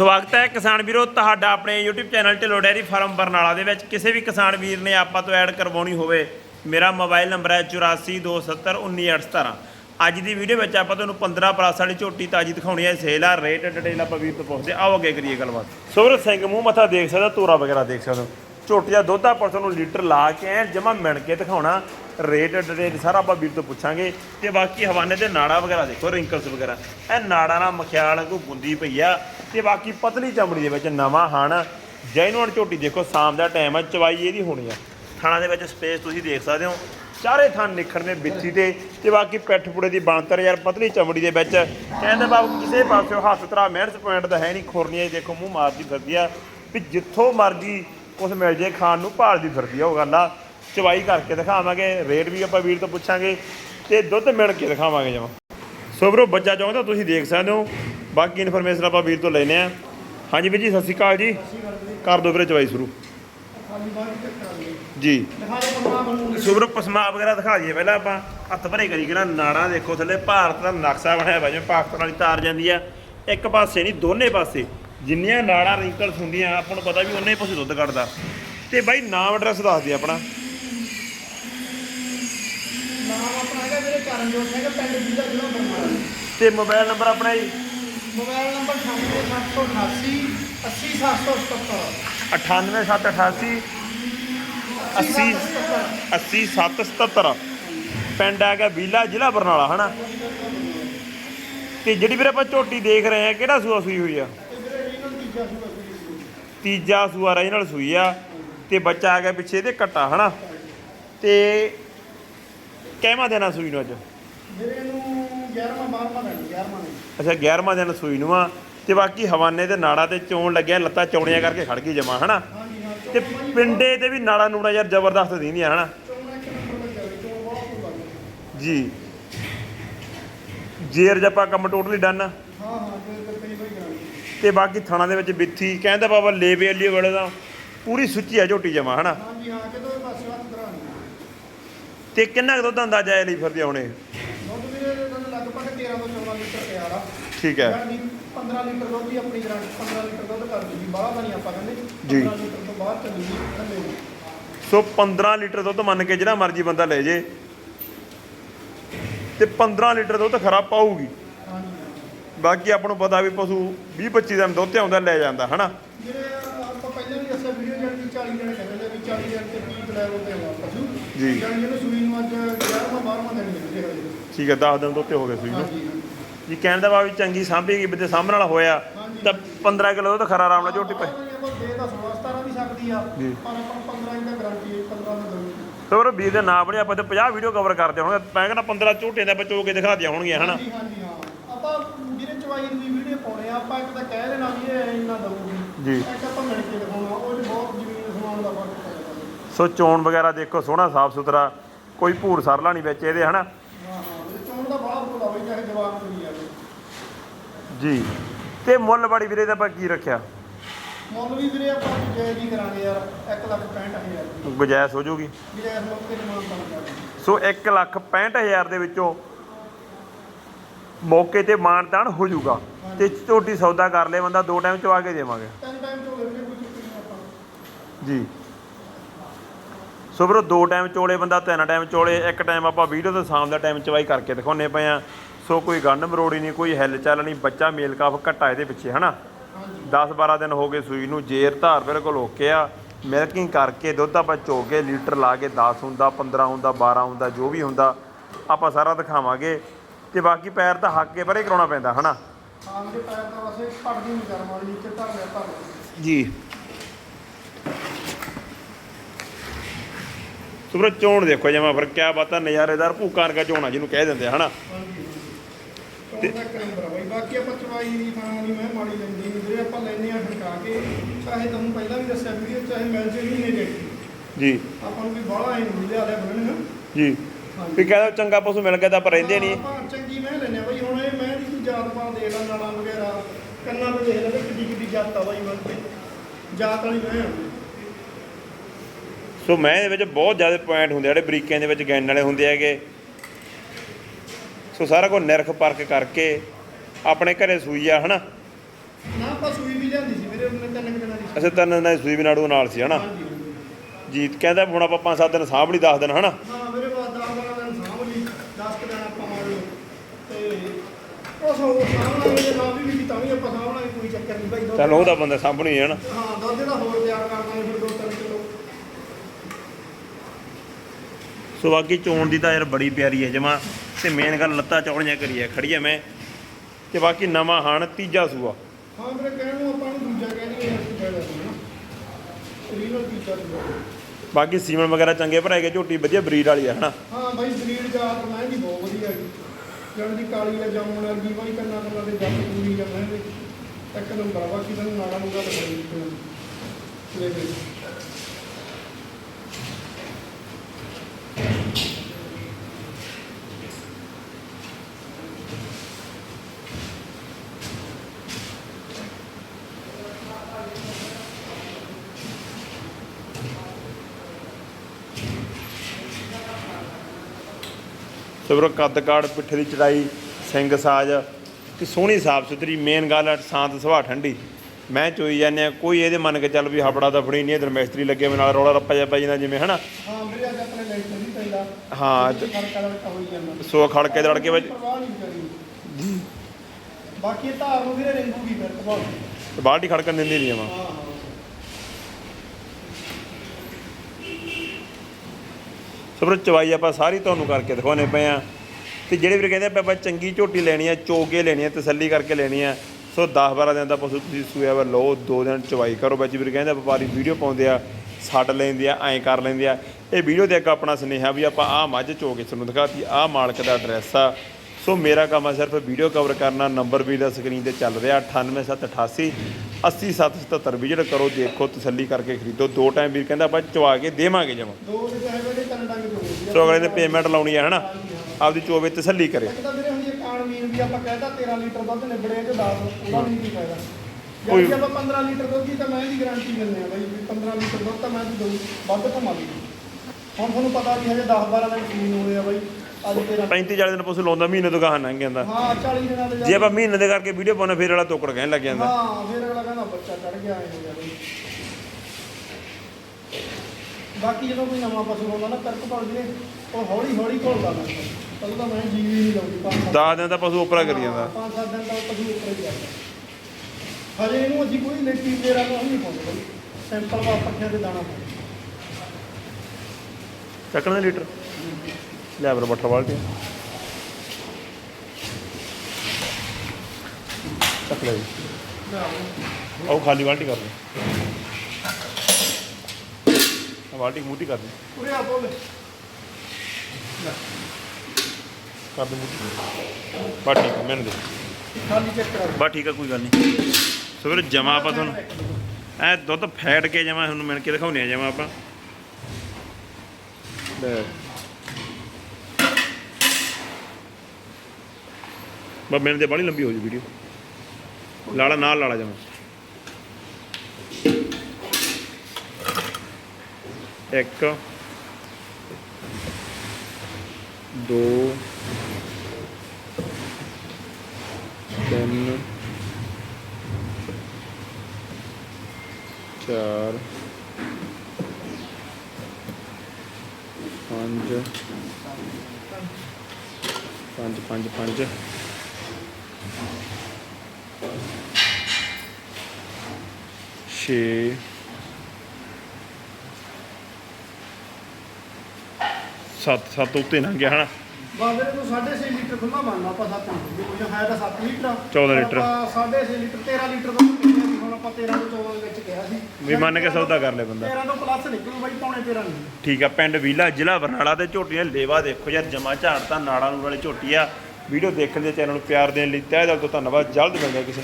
ਸਵਾਗਤ ਹੈ ਕਿਸਾਨ ਵੀਰੋ, ਤੁਹਾਡਾ ਆਪਣੇ YouTube channel Dhillon dairy farm Barnala ਦੇ ਵਿੱਚ। ਕਿਸੇ ਵੀ ਕਿਸਾਨ ਵੀਰ ਨੇ ਆਪਾਂ ਤੋਂ ਐਡ ਕਰਵਾਉਣੀ ਹੋਵੇ, ਮੇਰਾ ਮੋਬਾਈਲ ਨੰਬਰ ਹੈ 8427191817 ਅੱਜ ਦੀ ਵੀਡੀਓ ਵਿੱਚ ਆਪਾਂ ਤੁਹਾਨੂੰ 15 ਪਲੱਸ ਵਾਲੀ ਝੋਟੀ ਤਾਜੀ ਦਿਖਾਉਣੀ ਹੈ, ਸੇਲ ਆ, ਰੇਟ ਡਿਟੇਲ ਆਪਾਂ ਵੀਰ ਤੋਂ ਪੁੱਛਦੇ ਆਓ ਅੱਗੇ ਕਰੀਏ ਗੱਲਬਾਤ। ਸੋਰ ਸਿੰਘ ਮੂੰਹ ਮੱਥਾ ਦੇਖ ਸਕਦਾ, ਤੋਰਾ ਵਗੈਰਾ ਦੇਖ ਸਕਦੇ। ਹੋ ਝੋਟੀ ਦਾ ਦੁੱਧ ਆਪਾਂ ਤੁਹਾਨੂੰ ਲੀਟਰ ਲਾ ਕੇ ਐ ਜਮਾ ਮਿਣ ਕੇ ਦਿਖਾਉਣਾ। ਰੇਟ ਡਿਟੇਲ ਸਾਰਾ ਆਪਾਂ ਵੀਰ ਤੋਂ ਪੁੱਛਾਂਗੇ। ਤੇ ਬਾਕੀ ਹਵਾਨੇ ਦੇ ਨਾੜਾ ਵਗੈਰਾ ਦੇਖੋ ਰਿੰਕਲਸ ਵਗੈਰਾ। ਇਹ ਨਾੜਾ ਨਾਲ ਮਖਿਆਲ ਕੋ ਗੁੰਦੀ ਪਈ ਆ। ਤੇ ਬਾਕੀ ਪਤਲੀ ਚਮੜੀ ਦੇ ਵਿੱਚ ਨਵਾਂ ਹਣ ਜੈਨੂਨ ਝੋਟੀ ਦੇਖੋ, ਸ਼ਾਮ ਦਾ ਟਾਈਮ ਆ, ਚਵਾਈ ਇਹਦੀ ਹੋਣੀ ਆ। ਥਾਣਾ ਦੇ ਵਿੱਚ ਸਪੇਸ ਤੁਸੀਂ ਦੇਖ ਸਕਦੇ ਹੋ। ਚਾਰੇ ਥਾਂ ਨਿਖੜਨੇ ਬਿੱਥੀ ਤੇ ਤੇ ਬਾਕੀ ਪਿੱਠ ਪੁੜੇ ਦੀ ਬਣਤਰ ਯਾਰ, ਪਤਲੀ ਚਮੜੀ ਦੇ ਵਿੱਚ। ਕਹਿੰਦੇ ਬਾਬੂ ਕਿਸੇ ਪਾਸਿਓਂ ਹੱਥ ਤਰਾ, ਮਿਹਨਤ ਪੁਆਇੰਟ ਦਾ ਹੈ ਨਹੀਂ, ਖੁਰਨੀਆਂ ਦੇਖੋ, ਮੂੰਹ ਮਾਰਦੀ ਫਿਰਦੀ ਆ। ਵੀ ਜਿੱਥੋਂ ਮਰਜ਼ੀ ਉਸ ਮਿਲ ਜੇ, ਖਾਣ ਨੂੰ ਭਾਲਦੀ ਫਿਰਦੀ ਆ ਉਹ ਗੱਲ ਆ। ਚਵਾਈ ਕਰਕੇ ਦਿਖਾਵਾਂਗੇ ਰੇਟ ਵੀ ਆਪਾਂ ਵੀਰ ਤੋਂ ਪੁੱਛਾਂਗੇ, ਤੇ ਦੁੱਧ ਮਿਲ ਕੇ ਦਿਖਾਵਾਂਗੇ ਜਮਾ। ਸੋ ਬਰੋ ਬੱਚਾ ਚਾਹੁੰਦਾ ਤੁਸੀਂ ਦੇਖ ਸਕਦੇ ਹੋ ਬਾਕੀ ਇਨਫੋਰਮੇਸ਼ਨ ਆਪਾਂ ਵੀਰ ਤੋਂ ਲੈਨੇ ਆ ਹਾਂਜੀ ਵੀਰ ਜੀ ਸਤਿ ਸ਼੍ਰੀ ਅਕਾਲ ਜੀ। ਕਰ ਦੋ ਵੀਰੇ ਚਵਾਈ ਸ਼ੁਰੂ। ਜੀ। ਸੁਬਰ ਪਸਮਾ ਵਗੈਰਾ ਦਿਖਾ ਦਈਏ ਪਹਿਲਾਂ ਆਪਾਂ। ਹੱਥ ਭਰੇ ਕਰੀ ਕਿਹੜਾ ਨਾੜਾਂ ਦੇਖੋ ਥੱਲੇ। ਭਾਰਤ ਦਾ ਨਕਸ਼ਾ ਬਣਿਆ ਹੋਇਆ ਜਿਵੇਂ ਪਾਕਿਸਤਾਨ ਵਾਲੀ ਤਾਰ ਜਾਂਦੀ ਆ। ਇੱਕ ਪਾਸੇ ਨਹੀਂ ਦੋਨੇ ਪਾਸੇ। ਜਿੰਨੀਆਂ ਨਾੜਾਂ ਰਿੰਕਲਸ ਹੁੰਦੀਆਂ ਆਪਾਂ ਨੂੰ ਪਤਾ ਵੀ ਉਹਨੇ ਪਾਸੇ ਦੁੱਧ ਕੱਢਦਾ। ਤੇ ਬਾਈ ਨਾਮ ਐਡਰੈਸ ਦੱਸ ਦੇ ਆਪਣਾ। ਨਾਮ ਆਪਣਾ ਹੈਗਾ ਵੀਰੇ ਕਰਨਜੋਤ ਹੈਗਾ ਪਿੰਡ ਜ਼ਿਲ੍ਹਾ ਜ਼ਿਲ੍ਹਾ ਬਰਨਾਲਾ ਤੇ ਮੋਬਾਈਲ ਨੰਬਰ ਆਪਣਾ ਜੀ। ਮੋਬਾਈਲ ਨੰਬਰ 98788 80777 98788 80 80777 ਪਿੰਡ ਹੈਗਾ ਬੀਲਾ, ਜ਼ਿਲ੍ਹਾ ਬਰਨਾਲਾ, ਹਨਾ? ਤੇ ਜਿਹੜੀ ਵੀਰੇ ਆਪਾਂ ਝੋਟੀ ਦੇਖ ਰਹੇ ਆ ਕਿਹੜਾ ਸੂਆ ਸੂਈ ਹੋਈ ਆ? ਤੀਜਾ ਸੂਆ ਰਾਜ ਨਾਲ ਸੂਈ ਆ, ਤੇ ਬੱਚਾ ਆ ਗਿਆ ਪਿੱਛੇ ਇਹਦੇ ਕੱਟਾ ਹਨਾ? ਤੇ ਕਹਿਮਾ ਦੇਣਾ ਸੂਈ ਨੂੰ ਅੱਜ? 11ਵਾਂ 12ਵਾਂ ਦਿਨ 11ਵਾਂ ਨੇ ਅੱਛਾ 11ਵਾਂ ਦਿਨ ਸੂਈ ਨੂੰ ਆ। ਤੇ ਬਾਕੀ ਹਵਾਨੇ ਤੇ ਨਾੜਾ ਤੇ ਚੋਣ ਲੱਗਿਆ ਲੱਤਾਂ ਚੌੜੀਆਂ ਕਰਕੇ ਖੜ ਗਈ ਜਮਾ ਹਨਾ? ਹਾਂਜੀ ਹਾਂ ਤੇ ਪਿੰਡੇ ਤੇ ਵੀ ਨਾੜਾ ਨੂੜਾ ਯਾਰ ਜ਼ਬਰਦਸਤ ਦਿੰਦੀਆਂ ਹਨਾ? ਦਾ ਜੀ। ਜੇਰ ਜਪਾ ਕੰਮ ਟੋਟਲੀ ਡਨ ਹਾਂ ਹਾਂ ਤੇ ਬਾਕੀ ਥਾਣਾ ਦੇ ਵਿੱਚ ਬਿੱਥੀ ਕਹਿੰਦਾ ਬਾਬਾ ਲੇਵੇ ਵਾਲੀ ਵੇਲੇ ਦਾ। ਪੂਰੀ ਸੁੱਚੀ ਆ ਝੋਟੀ ਜਮਾ ਹਨਾ? ਹਾਂਜੀ ਹਾਂ ਕਿਦੋਂ ਪਾਸੇ ਹੱਥ ਦਰਾਂ ਤੇ ਕਿੰਨਾ ਕੁ ਦੁੱਧ ਦਾ ਅੰਦਾਜ਼ਾ ਇਹ ਲਈ ਫਿਰਦੇ ਆਉਣੇ ਦੁੱਧ ਵੀਰੇ ਦਾ ਲਗਭਗ 13 ਤੋਂ 14 ਲੀਟਰ ਤਿਆਰ ਆ ਠੀਕ ਹੈ। ਯਾਨੀ 15 ਲੀਟਰ ਦੁੱਧ ਦੀ ਆਪਣੀ ਗਰੰਟੀ 15 ਲੀਟਰ ਦੁੱਧ ਕਰ ਦੂਗੀ ਬਾਹਰ ਦਾ ਨਹੀਂ ਆਪਾਂ ਕਹਿੰਦੇ ਜੀ। 15 ਲੀਟਰ ਤੋਂ ਬਾਹਰ ਚੱਲੂਗੀ ਥੱਲੇ। ਸੋ 15 ਲੀਟਰ ਦੁੱਧ ਮੰਨ ਕੇ ਜਿਹੜਾ ਮਰਜ਼ੀ ਬੰਦਾ ਲੈ ਜੇ। ਤੇ 15 ਲੀਟਰ ਦੁੱਧ ਖਰਾ ਪਾਊਗੀ। ਬਾਕੀ ਆਪਾਂ ਨੂੰ ਪਤਾ ਵੀ ਪਸ਼ੂ 20 25 ਦਿਨ ਦੁੱਧ ਤੇ ਆਉਂਦਾ ਲੈ ਜਾਂਦਾ ਹਨਾ? ਜਿਹੜੇ ਆਪਾਂ ਪਹਿਲਾਂ ਵੀ ਦੱਸਿਆ ਵੀਡੀਓ ਜਿਹੜੀ 40 ਦਿਨ ਕਹਿੰਦੇ ਵੀ 40 ਦਿਨ ਤੇ ਪੀਕ ਲੈਵਲ ਤੇ ਆਉਂਦਾ ਪਸ਼ੂ। ਜੀ। ਜਾਨੀ ਇਹਨੂੰ ਸੂਈ ਨੂੰ ਅੱਜ 11ਵਾਂ 12ਵਾਂ ਦਿਨ ਮਿਲਦੇ ਹੋਏ ਠੀਕ ਹੈ 10 ਦਿਨ ਦੁੱਧ ਤੇ ਹੋ ਗਏ ਸੂਈ ਨੂੰ। ਜੀ ਕਹਿਣ ਦਾ ਵਾ ਵੀ ਚੰਗੀ ਸਾਂਭੀ ਗਈ ਤੇ ਸਾਹਮਣੇ ਵਾਲਾ ਹੋਇਆ ਤਾਂ 15 ਕਿਲੋ ਦੁੱਧ ਖਰਾ ਆਰਾਮ ਨਾਲ ਝੋਟੀ ਪਏ ਆਪਾਂ ਆਪਾਂ ਦੇ ਤਾਂ 16 17 ਵੀ ਸਕਦੀ ਆ ਜੀ। ਪਰ ਆਪਾਂ ਨੂੰ 15 ਦੀ ਗਾਰੰਟੀ ਹੈ 15 ਨੂੰ ਦਊਗੀ ਹੋਰ ਵੀਰ ਦੇ ਨਾਂ ਬੜੇ ਆਪਾਂ ਤੇ 50 ਵੀਡੀਓ ਕਵਰ ਕਰਦੇ ਹੋਣਗੇ ਮੈਂ ਕਹਿੰਦਾ 15 ਝੋਟੇ ਦਾ ਬਚੋ ਕੇ ਦਿਖਾ ਦਿਆ ਹੋਣਗੀਆਂ ਹਨਾ? ਹਾਂਜੀ ਹਾਂਜੀ ਹਾਂ। ਆਪਾਂ ਵੀਰੇ ਚਵਾਈ ਦੀ ਵੀਡੀਓ ਪਾਉਣੇ ਆ ਆਪਾਂ ਇੱਕ ਤਾਂ ਕਹਿ ਦੇਣਾ ਵੀ ਇਹ ਇੰਨਾ ਦਊਗੀ। ਜੀ। ਇੱਕ ਆਪਾਂ ਮਿਲ ਕੇ ਦਿਖਾਉਣਾ ਉਹ 'ਚ ਬਹੁਤ ਜ਼ਮੀਨ ਸਮਾਨ ਦਾ ਫ਼ਰਕ ਪੈ ਜਾਂਦਾ। ਸੋ ਚੋਣ ਵਗੈਰਾ ਦੇਖੋ ਸੋਹਣਾ ਸਾਫ਼ ਸੁਥਰਾ ਕੋਈ ਭੂਰ ਸਰਲਾ ਨਹੀਂ ਵਿੱਚ ਇਹਦੇ ਹਨਾ ਹਾਂ ਹਾਂ ਵੀਰੇ ਚੋਣ ਦਾ ਬੜਾ ਬੋਲਾ ਬਈ ਚਾਹੇ ਜਵਾਬ ਨਹੀਂ ਆਵੇ ਜੀ। ਤੇ ਮੁੱਲ ਬੜੀ ਵੀਰੇ ਦਾ ਆਪਾਂ ਕੀ ਰੱਖਿਆ? ਮੁੱਲ ਵੀ ਵੀਰੇ ਆਪਾਂ ਜੈ ਦੀ ਕਰਾਂਗੇ ਯਾਰ 1 ਲੱਖ 65000 ਗੁਜਾਇਸ਼ ਹੋ ਵੀਰੇ ਇਸ ਮੌਕੇ ਤੇ ਮਾਨ ਤਾਂ ਕਰਦੇ ਸੋ 1 ਲੱਖ 65000 ਦੇ ਵਿੱਚੋਂ ਮੌਕੇ ਤੇ ਮਾਨਤਾਨ ਹੋ ਜੂਗਾ। ਤੇ ਝੋਟੀ ਸੌਦਾ ਕਰ ਲੇ ਬੰਦਾ ਦੋ ਟਾਈਮ ਚਵਾ ਕੇ ਦੇਵਾਂਗੇ। ਤਿੰਨ ਟਾਈਮ ਤੋਂ ਵੀਰੇ ਕੋਈ ਨਹੀਂ ਆਪਾਂ। ਜੀ। ਸੋ ਵੀਰੋ ਦੋ ਟਾਈਮ ਚੋਲੇ ਬੰਦਾ ਤਿੰਨ ਟਾਈਮ ਚੋਲੇ ਇੱਕ ਟਾਈਮ ਆਪਾਂ ਵੀਡੀਓ ਤੇ ਸ਼ਾਮ ਦਾ ਟਾਈਮ ਚਵਾਈ ਕਰਕੇ ਦਿਖਾਉਨੇ ਪਏ ਆ ਸੋ ਕੋਈ ਗੰਢ ਮਰੋੜੀ ਨਹੀਂ ਕੋਈ ਹਿੱਲ ਚੱਲ ਨਹੀਂ ਬੱਚਾ ਮੇਲ ਕਾਫ ਘਟਾ ਇਹਦੇ ਪਿੱਛੇ ਹਨਾ? ਹਾਂਜੀ 10 12 ਦਿਨ ਹੋ ਗਏ ਸੂਈ ਨੂੰ ਜੇਰ ਧਾਰ ਬਿਲਕੁਲ ਓਕੇ ਆ ਮਿਲਕਿੰਗ ਕਰਕੇ ਦੁੱਧ ਆਪਾਂ ਚੋ ਕੇ ਲੀਟਰ ਲਾ ਕੇ 10 ਹੁੰਦਾ 15 ਹੁੰਦਾ 12 ਹੁੰਦਾ ਜੋ ਵੀ ਹੁੰਦਾ ਆਪਾਂ ਸਾਰਾ ਦਿਖਾਵਾਂਗੇ। ਤੇ ਬਾਕੀ ਪੈਰ ਤਾਂ ਹੱਕ ਕੇ ਪਰੇ ਕਰਾਉਣਾ ਪੈਂਦਾ ਹਨਾ? ਹਾਂ ਮੇਰੇ ਪੈਰ ਤਾਂ ਵਸੇ ਪੜਦੀ ਨਹੀਂ ਕਰ ਮਾਰੀ ਨੀਚੇ ਧਰ ਲਿਆ ਧਰ। ਲਿਆ ਜੀ। ਸੁਬਰ ਚੋਣ ਦੇਖੋ ਜਮਾ ਫਿਰ ਕਿਆ ਬਾਤਾਂ ਨਜ਼ਾਰੇਦਾਰ ਭੂਕਾਂ ਦਾ ਝੋਣਾ ਜਿਹਨੂੰ ਕਹਿ ਦਿੰਦੇ ਹਨਾ? ਹਾਂਜੀ। ਤੇ ਇੱਕ ਨੰਬਰ ਆ ਬਾਈ ਬਾਕੀ ਆਪਾਂ ਚਵਾਈ ਦੀ ਥਾਂ ਦੀ ਮੈਂ ਮਾੜੀ ਲੈਂਦੀ ਨਹੀਂ ਵੀਰੇ ਆਪਾਂ ਲੈਨੇ ਆ ਠਕਾ ਕੇ। ਚਾਹੇ ਤੁਹਾਨੂੰ ਪਹਿਲਾਂ ਵੀ ਦੱਸਿਆ ਵੀਡੀਓ ਚਾਹੇ ਮਿਲ ਜੇ ਨਹੀਂ ਨੇ ਜੀ। ਆਪਾਂ ਨੂੰ ਵੀ ਬਾਹਲਾ ਹੀ ਨਹੀਂ ਲਿਆ ਲੈ ਬਣਨ ਜੀ। ਵੀ ਕਹਿੰਦਾ ਚੰਗਾ ਪਸ਼ੂ ਮਿਲ ਗਿਆ ਤਾਂ ਆਪਾਂ ਰਹਿੰਦੇ ਨਹੀਂ। ਆਪਾਂ ਚੰਗੀ ਮੈਂ ਲੈਨੇ ਬਾਈ ਹੁਣ ਇਹ ਮੈਂ ਦੀ ਜਾਤ ਪਾ ਦੇ ਲਾ ਨਾਲਾਂ ਵਗੈਰਾ ਕੰਨਾਂ ਤੇ ਦੇਖ ਲੈ ਵੀ ਕਿੱਡੀ ਕਿੱਡੀ ਜਾਤ ਆ ਬਾਈ ਮਨ ਤੇ। ਜਾਤ ਵਾਲੀ ਮੈਂ ਸੋ ਮੈਂ ਇਹਦੇ ਵਿੱਚ ਬਹੁਤ ਜ਼ਿਆਦਾ ਪੁਆਇੰਟ ਹੁੰਦੇ ਆ ਜਿਹੜੇ ਬਰੀਕਿਆਂ ਦੇ ਵਿੱਚ ਗੈਨ ਵਾਲੇ ਹੁੰਦੇ ਹੈਗੇ। ਸੋ ਸਾਰਾ ਕੁਝ ਨਿਰਖ ਪਰਖ ਕਰਕੇ ਆਪਣੇ ਘਰੇ ਸੂਈ ਆ ਹਨਾ? ਨਾ ਆਪਾਂ ਸੂਈ ਵੀ ਲਿਆਂਦੀ ਸੀ ਵੀਰੇ ਉਹਨੇ ਤਿੰਨ ਕੁ ਦਿਨਾਂ ਦੀ ਅੱਛਾ ਤਿੰਨ ਦਿਨਾਂ ਦੀ ਸੂਈ ਵੀ ਨਾੜੂ ਨਾਲ ਸੀ ਹਨਾ? ਹਾਂਜੀ। ਜੀਤ ਕਹਿੰਦਾ ਹੁਣ ਆਪਾਂ ਪੰਜ ਸੱਤ ਦਿਨ ਸਾਂਭ ਲਈ 10 ਦਿਨ ਹਨਾ? ਹਾਂ ਮੇਰੇ ਬਾਅਦ 10 12 ਦਿਨ ਸਾਂਭ ਲਈ 10 ਕੁ ਦਿਨ ਆਪਾਂ ਮਾਰ ਲਓ ਤੇ ਉਹ ਸੋ ਲਾਂਗੇ ਜੇ ਨਾ ਵੀ ਵੀ ਤਾਂ ਵੀ ਆਪਾਂ ਲਾਂਗੇ ਕੋਈ ਚੱਕਰ ਨਹੀਂ ਭਾਈ ਦੁੱਧ ਚੱਲ ਉਹ ਤਾਂ ਬੰਦਾ ਸਾਂਭਣੀ ਹੈ ਨਾ ਹਾਂ ਦੁੱਧ ਦਾ ਹੋਰ ਤਿਆਰ ਕਰ ਦਾਂਗੇ ਫਿਰ 2-3 ਕਿਲੋ। ਸੋ ਬਾਕੀ ਚੋਣ ਦੀ ਤਾਂ ਯਾਰ ਬੜੀ ਪਿਆਰੀ ਹੈ ਜਮਾ। ਤੇ ਮੇਨ ਗੱਲ ਲੱਤਾਂ ਚੌੜੀਆਂ ਕਰੀ ਹੈ ਖੜੀ ਹੈ ਮੈਂ। ਤੇ ਬਾਕੀ ਨਵਾਂ ਹਣ ਤੀਜਾ ਸੂਆ। ਹਾਂ ਵੀਰੇ ਕਹਿਣ ਨੂੰ ਆਪਾਂ ਨੂੰ ਦੂਜਾ ਕਹਿੰਦੇ ਆ ਅਸੀਂ ਫਾਇਦਾ ਬਾਕੀ ਸੀਮਨ ਵਗੈਰਾ ਚੰਗੇ ਭਰਾਏ ਗਏ ਝੋਟੀ ਵਧੀਆ ਬਰੀਡ ਵਾਲੀ ਹੈ ਹਨਾ? ਹਾਂ ਬਾਈ ਬਰੀਡ ਜਾਤ ਮਹਿੰਗੀ ਬਹੁਤ ਵਧੀਆ ਹੈਗੀ ਜਣ ਦੀ ਕਾਲੀ ਆ ਜਾਮਣ ਵਰਗੀ ਬਾਈ ਕੰਨਾਂ ਕੰਨਾਂ ਦੇ ਜੱਟ ਪੂਰੀ ਜਾਂ ਮਹਿੰਗੇ। ਇੱਕ ਨੰਬਰ ਆ, ਬਾਕੀ ਤੁਹਾਨੂੰ ਨਾੜਾ ਨੂੜਾ ਤਾਂ ਬੜੀ ਲੈ ਲੈ ਸੋ ਵੀਰੋ ਕੱਦ ਕਾੜ ਪਿੱਠੇ ਦੀ ਚੜਾਈ ਸਿੰਘ ਸਾਜ ਤੇ ਸੋਹਣੀ ਸਾਫ਼ ਸੁਥਰੀ ਮੇਨ ਗੱਲ ਹੈ ਸ਼ਾਂਤ ਸੁਭਾਅ ਠੰਡੀ। ਮੈਂ ਚੋਈ ਜਾਂਦੇ ਆ ਕੋਈ ਇਹਦੇ ਮੰਨ ਕੇ ਚੱਲ ਵੀ ਹਫੜਾ ਦਫੜੀ ਨਹੀਂ ਇਧਰ ਮਿਸਤਰੀ ਲੱਗੇ ਹੋਏ ਨਾਲ ਰੌਲਾ ਰੱਪਾ ਜਿਹਾ ਪੈ ਜਾਂਦਾ ਜਿਵੇਂ ਹਨਾ? ਹਾਂ ਵੀਰੇ ਅੱਜ ਆਪਣੇ ਲੈਟਰ ਨਹੀਂ ਪੈਂਦਾ ਹਾਂ ਤੇ ਖੜਕਾ ਸੋ ਖੜ ਕੇ ਦੜ ਕੇ ਵਿੱਚ ਬਾਕੀ ਧਾਰ ਨੂੰ ਵੀਰੇ ਰਿੰਗੂਗੀ ਫਿਰ ਕਬਾਲ ਤੇ ਬਾਲਟੀ ਖੜਕਣ ਦਿੰਦੀ ਨਹੀਂ ਜਮਾ। ਹਾਂ। ਹਾਂ ਸੋ ਵੀਰੋ ਚਵਾਈ ਆਪਾਂ ਸਾਰੀ ਤੁਹਾਨੂੰ ਕਰਕੇ ਦਿਖਾਉਣੇ ਪਏ ਆ। ਤੇ ਜਿਹੜੇ ਵੀਰ ਕਹਿੰਦੇ ਆਪਾਂ ਆਪਾਂ ਚੰਗੀ ਝੋਟੀ ਲੈਣੀ ਆ, ਚੋਗੇ ਲੈਣੀ ਆ, ਤਸੱਲੀ ਕਰਕੇ ਲੈਣੀ ਆ। ਸੋ 10 12 ਦਿਨ ਦਾ ਪਸ਼ੂ ਤੁਸੀਂ ਸੂਇਆ ਵਾ, ਲਓ, ਦੋ ਦਿਨ ਚਵਾਈ ਕਰੋ। ਵਿੱਚ ਵੀਰ ਕਹਿੰਦੇ ਵਪਾਰੀ ਵੀਡੀਓ ਪਾਉਂਦੇ ਆ ਛੱਡ ਲੈਂਦੇ ਆ, ਐਂ ਕਰ ਲੈਂਦੇ ਆ। ਇਹ ਵੀਡੀਓ ਦੇ ਇੱਕ ਆਪਣਾ ਸੁਨੇਹਾ ਵੀ ਆਪਾਂ ਆਹ ਮੱਝ ਚੋ ਕੇ ਤੁਹਾਨੂੰ ਦਿਖਾਤੀ, ਆਹ ਮਾਲਕ ਦਾ ਐਡਰੈਸ ਆ। ਸੋ ਮੇਰਾ ਕੰਮ ਆ ਸਿਰਫ ਵੀਡੀਓ ਕਵਰ ਕਰਨਾ ਨੰਬਰ ਵੀ ਦਾ ਸਕਰੀਨ ਤੇ ਚੱਲ ਰਿਹਾ 98788 80777 ਵਿਜਿਟ ਕਰੋ ਦੇਖੋ ਤਸੱਲੀ ਕਰਕੇ ਖਰੀਦੋ ਦੋ ਟਾਈਮ ਵੀਰ ਕਹਿੰਦਾ ਆਪਾਂ ਚਵਾ ਕੇ ਦੇਵਾਂਗੇ ਜਮਾ। ਦੋ ਦੇ ਚਾਹੇ ਬੜੇ ਤਿੰਨ ਡੰਗ ਜੋੜੇ ਸੋ। ਅਗਲੇ ਨੇ ਪੇਮੈਂਟ ਲਾਉਣੀ ਹੈ ਹਨਾ? ਆਪਦੀ ਚੋਵੇ ਤਸੱਲੀ ਕਰੇ। ਇੱਕ ਤਾਂ ਵੀਰੇ ਹੁਣ ਜੇ ਕਾਣ ਮੀਨ ਵੀ ਆਪਾਂ ਕਹਿੰਦਾ 13 ਲੀਟਰ ਦੁੱਧ ਨਿਬੜੇ ਤੇ 10 ਉਹਦਾ ਵੀ ਨਹੀਂ ਫਾਇਦਾ। ਕੋਈ- ਜੇ ਆਪਾਂ 15 ਲੀਟਰ ਦੁੱਧ ਦੀ ਤਾਂ ਮੈਂ ਦੀ ਗਾਰੰਟੀ ਦਿੰਦੇ ਆ ਬਾਈ ਵੀ 15 ਲੀਟਰ ਦੁੱਧ ਤਾਂ ਮੈਂ ਦੀ ਦਊ ਵੱਧ ਕਮਾ ਲਈ ਹੁਣ ਤੁਹਾਨੂੰ ਪਤਾ ਵੀ ਹਜੇ 10 12 ਦਿਨ ਕੀਨ ਹੋਏ ਆ ਬਾਈ। ਅੱਜ 13 35 40 ਦਿਨ ਪਸ਼ੂ ਲਾਉਂਦਾ ਮਹੀਨੇ ਤੋਂ ਗਾਹਾਂ ਲੰਘ ਜਾਂਦਾ। ਹਾਂ 40 ਦਿਨਾਂ ਦੇ ਜੇ ਆਪਾਂ ਮਹੀਨੇ ਦੇ ਕਰਕੇ ਵੀਡੀਓ ਪਾਉਣਾ ਫਿਰ ਵਾਲਾ ਤੋਕੜ ਕਹਿਣ ਲੱਗ ਜਾਂਦਾ। ਹਾਂ ਫਿਰ ਅਗਲਾ ਕਹਿੰਦਾ ਬੱਚਾ ਚੜ ਗਿਆ ਐ ਹੋ ਗਿਆ ਬਾਈ ਬਾਕੀ ਜਦੋਂ ਕੋਈ ਨਵਾਂ ਪਸ਼ੂ ਆਉਂਦਾ ਨਾ ਕਰਕ ਪੜ ਜੇ ਉਹ ਹੌਲੀ ਹੌਲੀ ਘੁਲਦਾ ਮੈਂ ਪਹਿਲਾਂ ਤਾਂ ਮੈਂ ਜੀਵ ਹੀ ਨਹੀਂ ਲਾਉਂਦੀ ਪੰਜ ਸੱਤ 10 ਦਿਨ ਦਾ ਪਸ਼ੂ ਉਪਰਾ ਕਰੀ ਜਾਂਦਾ। ਪੰਜ ਸੱਤ ਦਿਨ ਦਾ ਪਸ਼ੂ ਉੱਪਰ ਹੀ ਜਾਂਦਾ ਹਜੇ ਇਹਨੂੰ ਅਸੀਂ ਕੋਈ ਲੇਟੀ ਵਗੈਰਾ ਨੂੰ ਨਹੀਂ ਪਾਉਂਦੇ ਸਿੰਪਲ ਵਾ ਪੱਠਿਆਂ ਦੇ ਦਾਣਾ ਚੱਕਣ ਲੀਟਰ। ਲੈ ਬਰ ਬੱਠਾ ਬਾਲਟੀ ਚੱਕ ਲੈ ਜੀ। ਆਓ ਖਾਲੀ ਬਾਲਟੀ ਕਰ ਆਹ ਬਾਲਟੀ ਮੂਟੀ ਕਰ ਦੇ ਉਰੇ ਆ ਬੋਲ। ਕਰ ਦੇ ਮੂਟੀ ਬਾ ਠੀਕ ਆ ਮੈਨੂੰ ਦੇ। ਖਾਲੀ ਚੈੱਕ ਕਰਾ ਬਾ ਠੀਕ ਆ ਕੋਈ ਗੱਲ ਨਹੀਂ। ਸੋ ਵੀਰ ਜਮਾ ਆਪਾਂ ਤੁਹਾਨੂੰ ਐ ਦੁੱਧ ਫੈਟ ਕੇ ਜਮਾ ਤੁਹਾਨੂੰ ਮਿਣ ਕੇ ਦਿਖਾਉਨੇ ਆ ਜਮਾ ਆਪਾਂ। ਲੈ। ਬਾ ਮਿਣ ਦੇ ਬੜੀ ਲੰਬੀ ਹੋ ਜੂ ਵੀਡੀਓ ਲਾਲਾ, ਨਾਲ ਲਾਲਾ ਜਮਾ। ਇੱਕ, ਦੋ, ਤਿੰਨ, ਚਾਰ, ਪੰਜ ਪੰਜ ਪੰਜ ਪੰਜ। ਛੇ ਸੱਤ ਸੱਤ ਉੱਤੇ ਨਾ ਗਿਆ ਹਨਾ ਬਾਬੇ ਨੂੰ 6.5 ਲੀਟਰ ਖੁੱਲਾ ਬਣਨਾ ਆਪਾਂ 7 ਲੀਟਰ। ਕੋਈ ਹੈ ਤਾਂ 7 ਲੀਟਰ। 14 ਲੀਟਰ। 6.5 ਲੀਟਰ 13 ਲੀਟਰ ਦਾ ਕਿਹਾ ਸੀ ਹੁਣ ਆਪਾਂ 13 ਤੋਂ 14 ਦੇ ਵਿੱਚ ਕਿਹਾ ਸੀ। ਵੀ ਮੰਨ ਕੇ ਸੌਦਾ ਕਰ ਲੈ ਬੰਦਾ। 13 ਤੋਂ ਪਲੱਸ ਨਿਕਲੂ ਬਾਈ ਪੌਣੇ 13 ਨਹੀਂ ਠੀਕ ਆ ਪਿੰਡ ਵੀਲਾ ਜ਼ਿਲ੍ਹਾ ਬਰਨਾਲਾ ਤੇ ਝੋਟੀਆਂ। ਲੇਵਾ ਦੇਖੋ ਯਾਰ ਜਮਾ ਝਾੜ ਤਾਂ ਨਾੜਾਂ ਨੂੰ ਵਾਲੀ ਝੋਟੀ ਆ। ਵੀਡੀਓ ਦੇਖਣ ਦੇ ਚੈਨਲ ਨੂੰ ਪਿਆਰ ਦੇਣ ਲਈ ਤਹਿ ਦਿਲ ਤੋਂ ਧੰਨਵਾਦ। ਜਲਦ ਮਿਲਦੇ ਕਿਸੇ